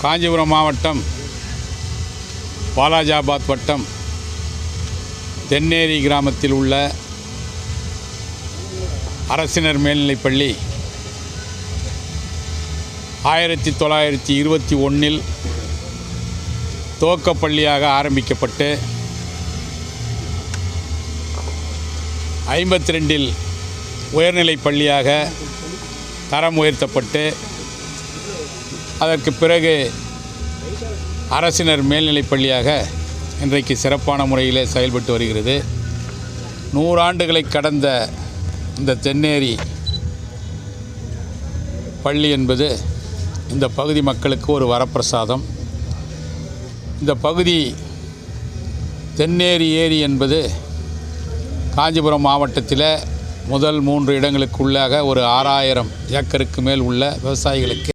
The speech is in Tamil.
காஞ்சிபுரம் மாவட்டம் வாலாஜாபாத் வட்டம் தென்னேரி கிராமத்தில் உள்ள அரசினர் மேல்நிலைப்பள்ளி. ஆயிரத்தி தொள்ளாயிரத்தி இருபத்தி ஒன்றில் துவக்கப்பள்ளியாக ஆரம்பிக்கப்பட்டு ஐம்பத்தி ரெண்டில் உயர்நிலைப் பள்ளியாக தரம் உயர்த்தப்பட்டு அதற்கு பிறகு அரசினர் மேல்நிலைப்பள்ளியாக இன்றைக்கு சிறப்பான முறையில் செயல்பட்டு வருகிறது. நூறாண்டுகளை கடந்த இந்த தென்னேரி பள்ளி என்பது இந்த பகுதி மக்களுக்கு ஒரு வரப்பிரசாதம். இந்த பகுதி தென்னேரி ஏரி என்பது காஞ்சிபுரம் மாவட்டத்தில் முதல் மூன்று இடங்களுக்குள்ளாக ஒரு ஆறாயிரம் ஏக்கருக்கு மேல் உள்ள விவசாயிகளுக்கு